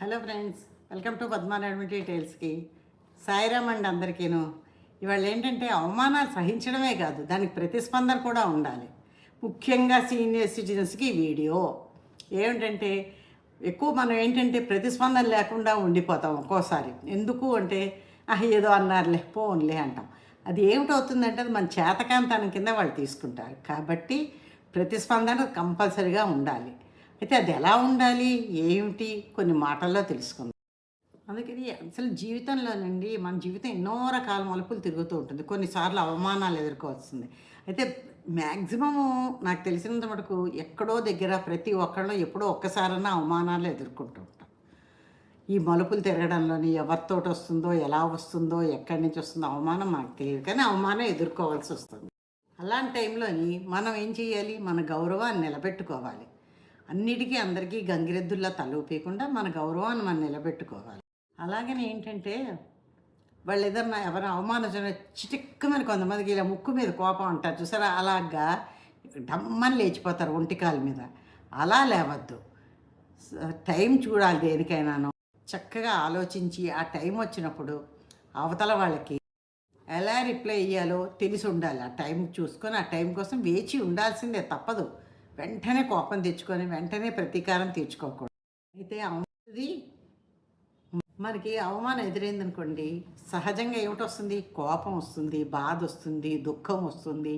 Hello friends welcome to Padmarayana డీటెయిల్స్కి Sairam అండి అందరికీను. ఇవాళ ఏంటంటే అవమానాలు సహించడమే కాదు దానికి ప్రతిస్పందన కూడా ఉండాలి. ముఖ్యంగా సీనియర్ సిటిజన్స్కి వీడియో. ఏమిటంటే ఎక్కువ మనం ఏంటంటే ప్రతిస్పందన లేకుండా ఉండిపోతాం ఒక్కోసారి. ఎందుకు అంటే "ఆహ్, ఏదో అన్నారులే పోన్లే అంటాం. అది ఏమిటవుతుందంటే అది మన చేతకాంతానం కింద వాళ్ళు తీసుకుంటారు. కాబట్టి ప్రతిస్పందన కంపల్సరిగా ఉండాలి. అయితే అది ఎలా ఉండాలి? ఏమిటి? కొన్ని మాటల్లో తెలుసుకుందాం. అందుకని అసలు జీవితంలోనండి మన జీవితం ఎన్నో రకాల మలుపులు తిరుగుతూ ఉంటుంది. కొన్నిసార్లు అవమానాలు ఎదుర్కోవాల్సింది. అయితే మ్యాక్సిమము నాకు తెలిసినంత మటుకు ఎక్కడో దగ్గర ప్రతి ఒక్కళ్ళు ఎప్పుడో ఒక్కసారన్నా అవమానాలు ఎదుర్కొంటూ ఉంటాం. ఈ మలుపులు తిరగడంలోని ఎవరితోటి వస్తుందో ఎలా వస్తుందో ఎక్కడి నుంచి వస్తుందో అవమానం మనకు తెలియదు. కానీ అవమానం ఎదుర్కోవాల్సి వస్తుంది. అలాంటి టైంలోని మనం ఏం చేయాలి? మన గౌరవాన్ని నిలబెట్టుకోవాలి. అన్నిటికీ అందరికీ గంగిరెద్దుల్లా తలూపేయకుండా మన గౌరవాన్ని మనం నిలబెట్టుకోవాలి. అలాగనే ఏంటంటే వాళ్ళు ఏదన్నా ఎవరైనా అవమానించిన చిటిక్కమని కొంతమందికి ఇలా ముక్కు మీద కోపం అంటారు. చూసారా? అలాగా డమ్మని లేచిపోతారు ఒంటికాల మీద. అలా లేవద్దు. టైం చూడాలి దేనికైనాను. చక్కగా ఆలోచించి ఆ టైం వచ్చినప్పుడు అవతల వాళ్ళకి ఎలా రిప్లై ఇయ్యాలో తెలిసి ఉండాలి. ఆ టైం చూసుకొని ఆ టైం కోసం వేచి ఉండాల్సిందే తప్పదు. వెంటనే కోపం తెచ్చుకొని వెంటనే ప్రతీకారం తీర్చుకోకూడదు. అయితే అవుతుంది మనకి అవమానం ఎదురైందనుకోండి సహజంగా ఏమిటొస్తుంది? కోపం వస్తుంది బాధ వస్తుంది దుఃఖం వస్తుంది.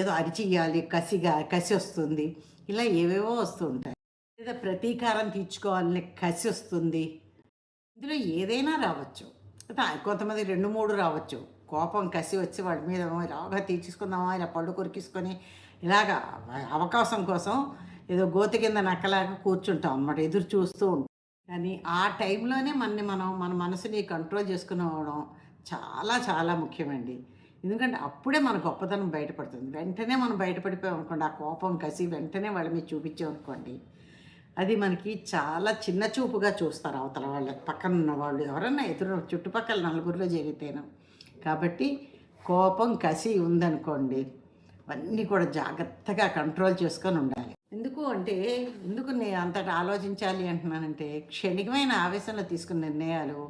ఏదో అరిచియాలి కసిగా కసి వస్తుంది. ఇలా ఏవేవో వస్తూ ఉంటాయి. లేదా ప్రతీకారం తీర్చుకోవాలని కసి వస్తుంది. ఇందులో ఏదైనా రావచ్చు. కొంతమంది రెండు మూడు రావచ్చు. కోపం కసి వచ్చి వాడి మీద రాగా తీర్చుకుందామా ఇలా పళ్ళు కొరికిసుకొని ఇలాగా అవకాశం కోసం ఏదో గోతి కింద నక్కలాగా కూర్చుంటాం అన్నమాట ఎదురు చూస్తూ ఉంటాం. కానీ ఆ టైంలోనే మనని మనం మన మనసుని కంట్రోల్ చేసుకునేవడం చాలా చాలా ముఖ్యమండి. ఎందుకంటే అప్పుడే మన గొప్పతనం బయటపడుతుంది. వెంటనే మనం బయటపడిపోయాం అనుకోండి ఆ కోపం కసి వెంటనే వాళ్ళ మీద చూపించామనుకోండి అది మనకి చాలా చిన్న చూపుగా చూస్తారు అవతల వాళ్ళ పక్కన ఉన్న వాళ్ళు. ఎవరన్నా ఎదురు చుట్టుపక్కల నలుగురిలో జరిగితేను. కాబట్టి కోపం కసి ఉందనుకోండి అవన్నీ కూడా జాగ్రత్తగా కంట్రోల్ చేసుకొని ఉండాలి. ఎందుకు అంటే ఎందుకు నేను అంతటా ఆలోచించాలి అంటున్నానంటే క్షణికమైన ఆవేశంలో తీసుకున్న నిర్ణయాలు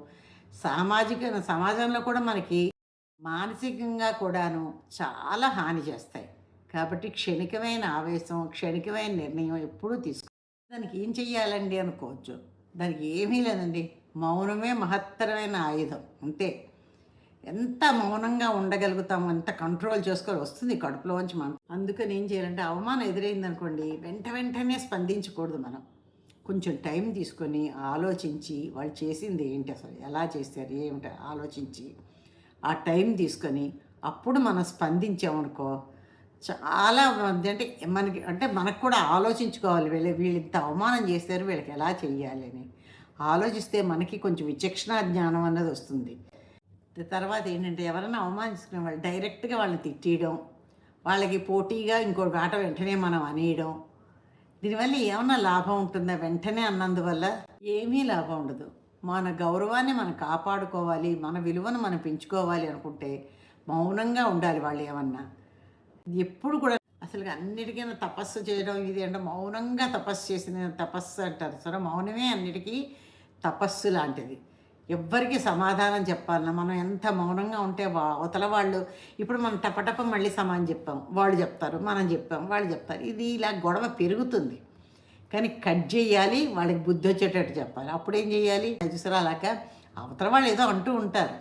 సామాజిక సమాజంలో కూడా మనకి మానసికంగా కూడాను చాలా హాని చేస్తాయి. కాబట్టి క్షణికమైన ఆవేశం క్షణికమైన నిర్ణయం ఎప్పుడూ తీసుకో దానికి ఏం చెయ్యాలండి అనుకోవచ్చు. దానికి ఏమీ లేదండి. మౌనమే మహత్తరమైన ఆయుధం. అంతే. ఎంత మౌనంగా ఉండగలుగుతాం ఎంత కంట్రోల్ చేసుకోవాలి వస్తుంది కడుపులోంచి మనం. అందుకని ఏం చేయాలంటే అవమానం ఎదురైంది అనుకోండి వెంట వెంటనే స్పందించకూడదు మనం. కొంచెం టైం తీసుకొని ఆలోచించి వాళ్ళు చేసింది ఏంటి అసలు ఎలా చేస్తారు ఏమిటి ఆలోచించి ఆ టైం తీసుకొని అప్పుడు మనం స్పందించామనుకో చాలా మంది అంటే మనకి అంటే మనకు కూడా ఆలోచించుకోవాలి వీళ్ళు వీళ్ళు ఇంత అవమానం చేశారు వీళ్ళకి ఎలా చెయ్యాలి అని. ఆలోచిస్తే మనకి కొంచెం విచక్షణ జ్ఞానం అన్నది వస్తుంది. తర్వాత ఏంటంటే ఎవరైనా అవమానించుకునే వాళ్ళు డైరెక్ట్గా వాళ్ళని తిట్టేయడం వాళ్ళకి పోటీగా ఇంకో ఆట వెంటనే మనం అనేయడం. దీనివల్ల ఏమన్నా లాభం ఉంటుందా? వెంటనే అన్నందువల్ల ఏమీ లాభం ఉండదు. మన గౌరవాన్ని మనం కాపాడుకోవాలి మన విలువను మనం పెంచుకోవాలి అనుకుంటే మౌనంగా ఉండాలి వాళ్ళు ఏమన్నా. ఎప్పుడు కూడా అసలు అన్నిటికైనా తపస్సు చేయడం ఇది అంటే మౌనంగా తపస్సు చేసిన తపస్సు అంటారు. సరే మౌనమే అన్నిటికీ తపస్సు లాంటిది. ఎవ్వరికి సమాధానం చెప్పాలన్నా మనం ఎంత మౌనంగా ఉంటే వా- అవతల వాళ్ళు ఇప్పుడు మనం టపటప మళ్ళీ సమానం చెప్పాం. వాళ్ళు చెప్తారు మనం చెప్పాం వాళ్ళు చెప్తారు. ఇది ఇలా గొడవ పెరుగుతుంది. కానీ కట్ చేయాలి వాళ్ళకి బుద్ధి వచ్చేటట్టు చెప్పాలి. అప్పుడు ఏం చేయాలి? చూసరాలాక అవతల వాళ్ళు ఏదో అంటూ ఉంటారు.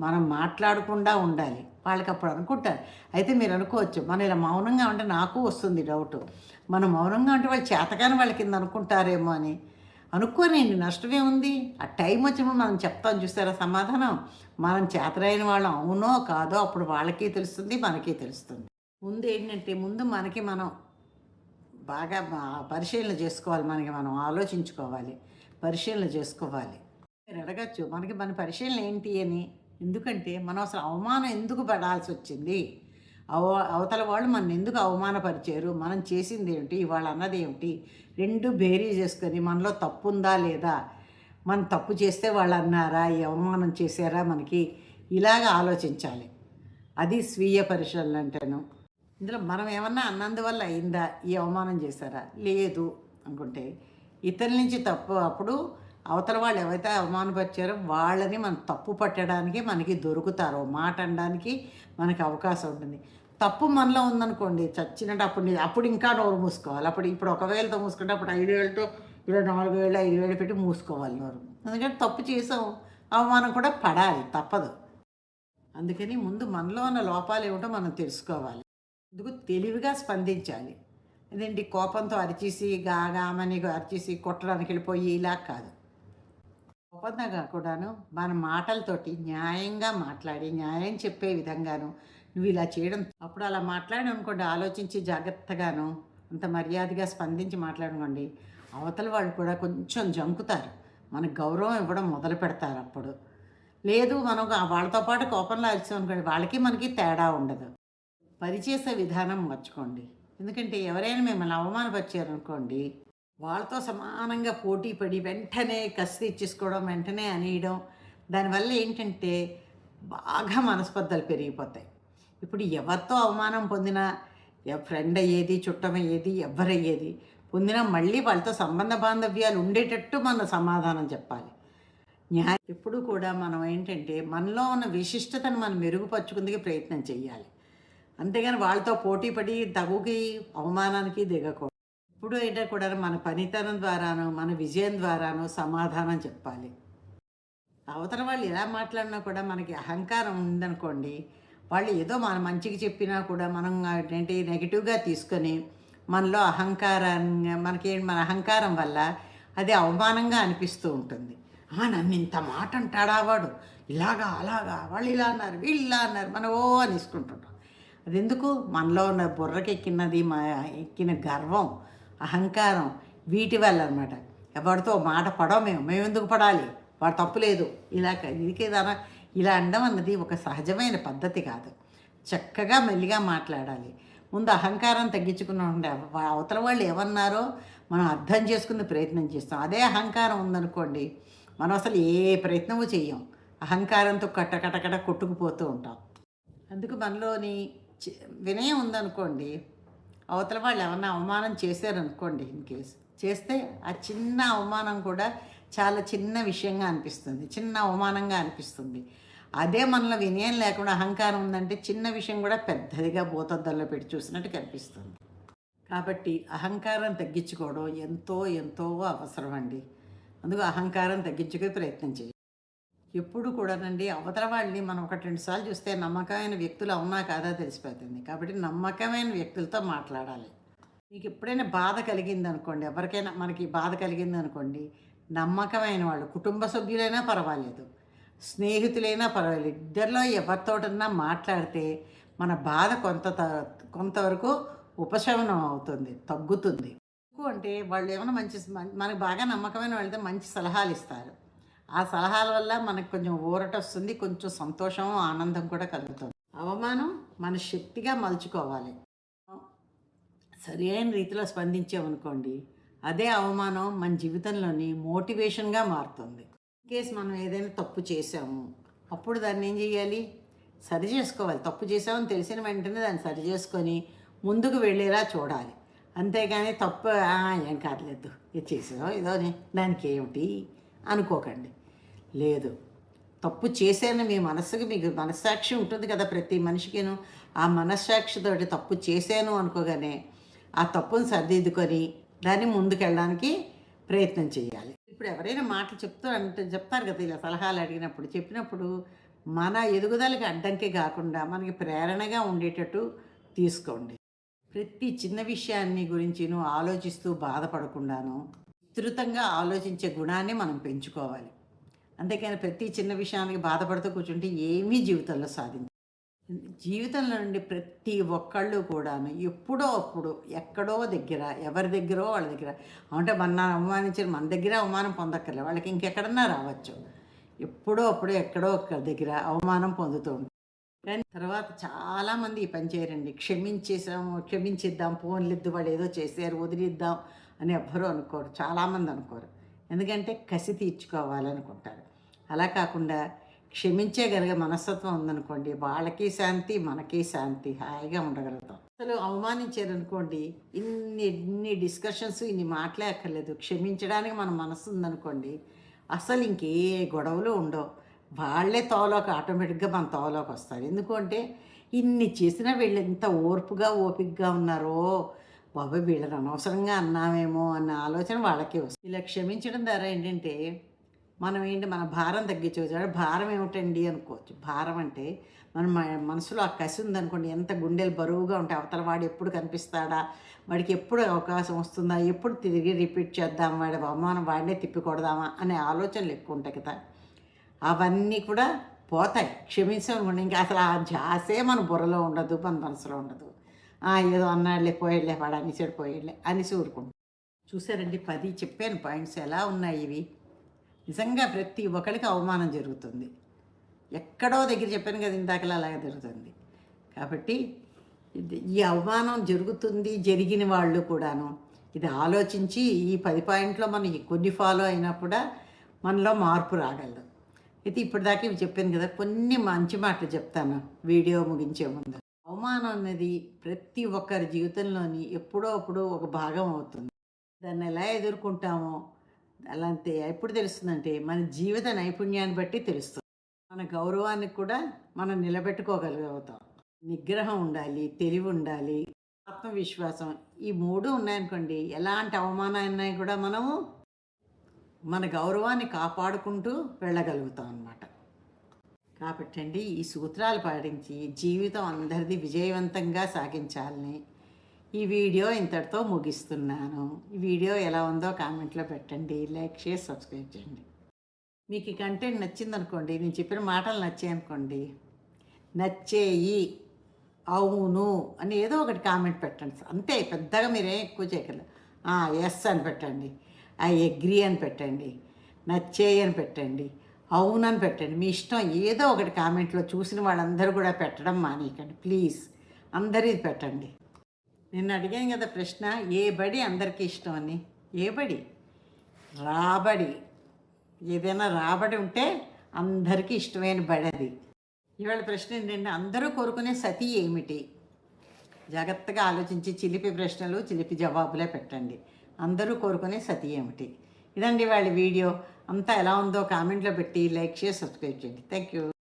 మనం మాట్లాడకుండా ఉండాలి. వాళ్ళకి అప్పుడు అనుకుంటారు. అయితే మీరు అనుకోవచ్చు మనం ఇలా మౌనంగా ఉంటే నాకు వస్తుంది డౌట్ మనం మౌనంగా ఉంటే వాళ్ళు చేతకాని వాళ్ళ కింద అనుకుంటారేమో అని. అనుకోనండి నష్టమే ఉంది. ఆ టైం వచ్చినప్పుడు మనం చెప్తాం చూస్తారా సమాధానం? మనం చేతరైన వాళ్ళం అవునో కాదో అప్పుడు వాళ్ళకి తెలుస్తుంది మనకి తెలుస్తుంది. ముందు ఏంటంటే ముందు మనకి మనం బాగా పరిశీలన చేసుకోవాలి మనకి మనం ఆలోచించుకోవాలి పరిశీలన చేసుకోవాలి. మీరు అడగచ్చు మనకి మన పరిశీలన ఏంటి అని. ఎందుకంటే మనం అసలు అవమానం ఎందుకు పడాల్సి వచ్చింది? అవ అవతల వాళ్ళు మన ఎందుకు అవమానపరిచారు? మనం చేసింది ఏమిటి? వాళ్ళు అన్నది ఏమిటి? రెండు బేరీ చేసుకొని మనలో తప్పు ఉందా లేదా? మనం తప్పు చేస్తే వాళ్ళు అన్నారా? ఈ అవమానం చేశారా? మనకి ఇలాగ ఆలోచించాలి. అది స్వీయ పరిశీలన అంటేను. ఇందులో మనం ఏమన్నా అన్నందువల్ల అయిందా? ఈ అవమానం చేశారా? లేదు అనుకుంటే ఇతరుల నుంచి తప్పు అప్పుడు అవతల వాళ్ళు ఎవరైతే అవమానపరిచారో వాళ్ళని మనం తప్పు పట్టడానికి మనకి దొరుకుతారో. మాట అనడానికి మనకి అవకాశం ఉంటుంది. తప్పు మనలో ఉందనుకోండి చచ్చినట్టు అప్పుడు అప్పుడు ఇంకా నోరు మూసుకోవాలి. అప్పుడు ఇప్పుడు ఒకవేళతో మూసుకుంటే అప్పుడు ఐదు వేలతో ఇలా నాలుగు వేలు ఐదు వేలు పెట్టి మూసుకోవాలి నోరు. ఎందుకంటే తప్పు చేసాం అవమానం కూడా పడాలి తప్పదు. అందుకని ముందు మనలో ఉన్న లోపాలు ఏమిటో మనం తెలుసుకోవాలి. అందుకు తెలివిగా స్పందించాలి. అదేంటి కోపంతో అరిచేసి గాగామని అరిచేసి కొట్టడానికి వెళ్ళిపోయి ఇలా కాదు. కోపంగా కూడాను మన మాటలతోటి న్యాయంగా మాట్లాడి న్యాయం చెప్పే విధంగాను నువ్వు ఇలా చేయడం అప్పుడు అలా మాట్లాడి అనుకోండి ఆలోచించి జాగ్రత్తగాను అంత మర్యాదగా స్పందించి మాట్లాడుకోండి అవతల వాళ్ళు కూడా కొంచెం జంకుతారు. మనకు గౌరవం ఇవ్వడం మొదలు పెడతారు అప్పుడు. లేదు మనం వాళ్ళతో పాటు కోపంలో అరిచాం అనుకోండి వాళ్ళకి మనకి తేడా ఉండదు. పనిచేసే విధానం మర్చుకోండి. ఎందుకంటే ఎవరైనా మిమ్మల్ని అవమానపరిచారనుకోండి వాళ్ళతో సమానంగా పోటీ పడి వెంటనే కసి తెచ్చేసుకోవడం వెంటనే అనేయడం దానివల్ల ఏంటంటే బాగా మనస్పర్ధలు పెరిగిపోతాయి. ఇప్పుడు ఎవరితో అవమానం పొందినా ఎ- ఫ్రెండ్ అయ్యేది చుట్టమయ్యేది ఎవరయ్యేది పొందినా మళ్ళీ వాళ్ళతో సంబంధ బాంధవ్యాలు ఉండేటట్టు మనం సమాధానం చెప్పాలి. న్యాయం ఎప్పుడు కూడా మనం ఏంటంటే మనలో ఉన్న విశిష్టతను మనం మెరుగుపరుచుకుందుకు ప్రయత్నం చేయాలి అంతేగాని వాళ్ళతో పోటీ పడి తగుకి అవమానానికి దిగకూడదు. ఇప్పుడు అయితే కూడా మన పనితనం ద్వారాను మన విజయం ద్వారాను సమాధానం చెప్పాలి. అవతల వాళ్ళు ఎలా మాట్లాడినా కూడా మనకి అహంకారం ఉందనుకోండి వాళ్ళు ఏదో మన మంచికి చెప్పినా కూడా మనం ఏంటి నెగిటివ్గా తీసుకొని మనలో అహంకారాన్ని మనకి మన అహంకారం వల్ల అది అవమానంగా అనిపిస్తూ ఉంటుంది. "ఆ, నన్ను ఇంత మాట అంటాడా వాడు? ఇలాగా అలాగా వాళ్ళు ఇలా అన్నారు వీళ్ళు ఇలా అన్నారు మనం ఓ అనేసుకుంటుంటాం. అది ఎందుకు మనలో ఉన్న బుర్రకి ఎక్కినది మా ఎక్కిన గర్వం అహంకారం వీటి వల్ల అనమాట ఎవరితో మాట పడవ మేము మేము ఎందుకు పడాలి? వాడు తప్పు లేదు. ఇలా ఇదికేదానా ఇలా అనడం అన్నది ఒక సహజమైన పద్ధతి కాదు. చక్కగా మెల్లిగా మాట్లాడాలి. ముందు అహంకారం తగ్గించుకుని ఉండే అవతల వాళ్ళు ఏమన్నారో మనం అర్థం చేసుకునే ప్రయత్నం చేస్తాం. అదే అహంకారం ఉందనుకోండి మనం అసలు ఏ ప్రయత్నము చేయం అహంకారంతో కట్టకటకట కొట్టుకుపోతూ ఉంటాం. అందుకు మనలోని వినయం ఉందనుకోండి అవతల వాళ్ళు ఏమన్నా అవమానం చేశారనుకోండి ఇన్ కేసు చేస్తే ఆ చిన్న అవమానం కూడా చాలా చిన్న విషయంగా అనిపిస్తుంది. చిన్న అవమానంగా అనిపిస్తుంది. అదే మనలో వినయం లేకుండా అహంకారం ఉందంటే చిన్న విషయం కూడా పెద్దదిగా భూతద్దల్లో పెట్టి చూసినట్టు కనిపిస్తుంది. కాబట్టి అహంకారం తగ్గించుకోవడం ఎంతో ఎంతో అవసరం అండి అందుకు అహంకారం తగ్గించుకునే ప్రయత్నం చేయాలి ఎప్పుడు కూడానండి అవతల వాళ్ళని మనం ఒకటి రెండు సార్లు చూస్తే నమ్మకమైన వ్యక్తులు అవునా కాదా తెలిసిపోతుంది. కాబట్టి నమ్మకమైన వ్యక్తులతో మాట్లాడాలి. మీకు ఎప్పుడైనా బాధ కలిగింది అనుకోండి ఎవరికైనా మనకి బాధ కలిగింది అనుకోండి నమ్మకమైన వాళ్ళు కుటుంబ సభ్యులైనా పర్వాలేదు. స్నేహితులైనా పర్వాలేదు. ఇద్దరిలో ఎవరితోటన్నా మాట్లాడితే మన బాధ కొంత త- కొంతవరకు ఉపశమనం అవుతుంది తగ్గుతుంది. అంటే వాళ్ళు ఏమైనా మంచి మనకు బాగా నమ్మకమైన వాళ్ళతో మంచి సలహాలు ఇస్తారు. ఆ సలహాల వల్ల మనకు కొంచెం ఊరట వస్తుంది కొంచెం సంతోషం ఆనందం కూడా కలుగుతుంది. అవమానం మన శక్తిగా మలుచుకోవాలి. సరి అయిన రీతిలో స్పందించామనుకోండి అదే అవమానం మన జీవితంలోని మోటివేషన్గా మారుతుంది. కేసు మనం ఏదైనా తప్పు చేసాము అప్పుడు దాన్ని ఏం చేయాలి సరి చేసుకోవాలి. తప్పు చేసామని తెలిసిన వెంటనే దాన్ని సరి చేసుకొని ముందుకు వెళ్ళేలా చూడాలి. అంతేగాని తప్పు ఏం కాదులేదు. ఇది చేసావు ఇదోని దానికి ఏమిటి? అనుకోకండి. లేదు. తప్పు చేశాను మీ మనస్సుకి మీకు మనస్సాక్షి ఉంటుంది కదా ప్రతి మనిషికిను. ఆ మనస్సాక్షితోటి తప్పు చేశాను అనుకోగానే ఆ తప్పును సరిదిద్దుకొని దాన్ని ముందుకెళ్ళడానికి ప్రయత్నం చేయాలి ఇప్పుడు ఎవరైనా మాటలు చెప్తూ అంటే చెప్తారు కదా ఇలా సలహాలు అడిగినప్పుడు చెప్పినప్పుడు మన ఎదుగుదలకి అడ్డంకి కాకుండా మనకి ప్రేరణగా ఉండేటట్టు తీసుకోండి. ప్రతి చిన్న విషయాన్ని గురించి నువ్వు ఆలోచిస్తూ బాధపడకుండాను విస్తృతంగా ఆలోచించే గుణాన్ని మనం పెంచుకోవాలి. అంతేకాని ప్రతి చిన్న విషయానికి బాధపడుతూ కూర్చుంటే ఏమీ జీవితంలో సాధించ జీవితంలో నుండి ప్రతి ఒక్కళ్ళు కూడాను ఎప్పుడో అప్పుడు ఎక్కడో దగ్గర ఎవరి దగ్గరో వాళ్ళ దగ్గర. అంటే మన అవమానించిన మన దగ్గర అవమానం పొందక్కర్లే. వాళ్ళకి ఇంకెక్కడన్నా రావచ్చు. ఎప్పుడో అప్పుడు ఎక్కడో ఒక్క దగ్గర అవమానం పొందుతూ ఉంటారు కానీ తర్వాత చాలామంది ఈ పని చేయరండి. క్షమించేసాము క్షమించిద్దాం ఫోన్లిద్దు వాళ్ళు ఏదో చేశారు వదిలిద్దాం అని ఎవ్వరూ అనుకోరు. చాలామంది అనుకోరు. ఎందుకంటే కసి తీర్చుకోవాలనుకుంటారు. అలా కాకుండా క్షమించేగలిగే మనస్తత్వం ఉందనుకోండి వాళ్ళకి శాంతి మనకి శాంతి హాయిగా ఉండగలుగుతాం. అసలు అవమానించారనుకోండి ఇన్ని ఇన్ని డిస్కషన్స్ ఇన్ని మాటలే అక్కర్లేదు. క్షమించడానికి మన మనసు ఉందనుకోండి అసలు ఇంకే గొడవలు ఉండవు. వాళ్ళే తోలోకి ఆటోమేటిక్గా మన తోలోకి వస్తారు. ఎందుకంటే ఇన్ని చేసినా వీళ్ళు ఎంత ఓర్పుగా ఓపికగా ఉన్నారో బాబాయ్ వీళ్ళని అనవసరంగా అన్నామేమో అన్న ఆలోచన వాళ్ళకే వస్తుంది. ఇలా క్షమించడం ద్వారా ఏంటంటే మనం ఏంటి మన భారం తగ్గించవచ్చు. భారం ఏమిటండి అనుకోవచ్చు. భారం అంటే మన మనసులో ఆ కసి ఉందనుకోండి ఎంత గుండెలు బరువుగా ఉంటాయి అవతల వాడు ఎప్పుడు కనిపిస్తాడా వాడికి ఎప్పుడు అవకాశం వస్తుందా ఎప్పుడు తిరిగి రిపీట్ చేద్దాం వాడి అవమానం వాడినే తిప్పికొడదామా అనే ఆలోచనలు ఎక్కువ ఉంటాయి కదా. అవన్నీ కూడా పోతాయి. క్షమించమనుకోండి ఇంకా అసలు ఆ జాసే మన బుర్రలో ఉండదు మన మనసులో ఉండదు. ఏదో అన్నాడులే పోయేళ్ళే వాడు అని చెడిపోయేళ్ళే అని ఊరుకుంటాం. చూసారండి పది చెప్పాను పాయింట్స్ ఎలా ఉన్నాయి ఇవి? నిజంగా ప్రతి ఒక్కరికి అవమానం జరుగుతుంది. ఎక్కడో దగ్గర చెప్పాను కదా ఇందాకలా అలాగే జరుగుతుంది. కాబట్టి ఇది ఈ అవమానం జరుగుతుంది జరిగిన వాళ్ళు కూడాను. ఇది ఆలోచించి ఈ పది పాయింట్లో మనం కొన్ని ఫాలో అయినా కూడా మనలో మార్పు రాగలదు. అయితే ఇప్పటిదాకా ఇవి చెప్పాను కదా కొన్ని మంచి మాటలు చెప్తాను వీడియో ముగించే ముందు. అవమానం అనేది ప్రతి ఒక్కరి జీవితంలోని ఎప్పుడో అప్పుడు ఒక భాగం అవుతుంది. దాన్ని ఎలా ఎదుర్కొంటామో అలాంటి ఎప్పుడు తెలుస్తుందంటే మన జీవిత నైపుణ్యాన్ని బట్టి తెలుస్తుంది. మన గౌరవాన్ని కూడా మనం నిలబెట్టుకోగలుగుతాం. నిగ్రహం ఉండాలి తెలివి ఉండాలి ఆత్మవిశ్వాసం ఈ మూడు ఉన్నాయనుకోండి ఎలాంటి అవమానాన్ని కూడా మనము మన గౌరవాన్ని కాపాడుకుంటూ వెళ్ళగలుగుతాం అన్నమాట. కాబట్టి అండి ఈ సూత్రాలు పాటించి జీవితం అందరిది విజయవంతంగా సాగించాలని ఈ వీడియో ఇంతటితో ముగిస్తున్నాను. ఈ వీడియో ఎలా ఉందో కామెంట్లో పెట్టండి. లైక్ షేర్ సబ్స్క్రైబ్ చేయండి. మీకు ఈ కంటెంట్ నచ్చిందనుకోండి నేను చెప్పిన మాటలు నచ్చాయనుకోండి నచ్చేయి అవును అని ఏదో ఒకటి కామెంట్ పెట్టండి. అంతే పెద్దగా మీరేం ఎక్కువ చేయగలరు ఎస్ అని పెట్టండి. ఐ అగ్రీ అని పెట్టండి. నచ్చేయి అని పెట్టండి. అవునని పెట్టండి. మీ ఇష్టం ఏదో ఒకటి కామెంట్లో చూసిన వాళ్ళందరూ కూడా పెట్టడం మానేయకండి. ప్లీజ్ అందరిది పెట్టండి. నిన్న అడిగాను కదా ప్రశ్న ఏ బడి అందరికీ ఇష్టం అని? ఏ బడి? రాబడి. ఏదైనా రాబడి ఉంటే అందరికీ ఇష్టమైన బడి అది. ఇవాళ ప్రశ్న ఏంటంటే అందరూ కోరుకునే సతి ఏమిటి? జాగ్రత్తగా ఆలోచించి చిలిపి ప్రశ్నలు చిలిపి జవాబులే పెట్టండి. అందరూ కోరుకునే సతి ఏమిటి? ఇదండి వాళ్ళ వీడియో. అంతా ఎలా ఉందో కామెంట్లో పెట్టి లైక్ చేసి సబ్స్క్రైబ్ చేయండి. Thank you.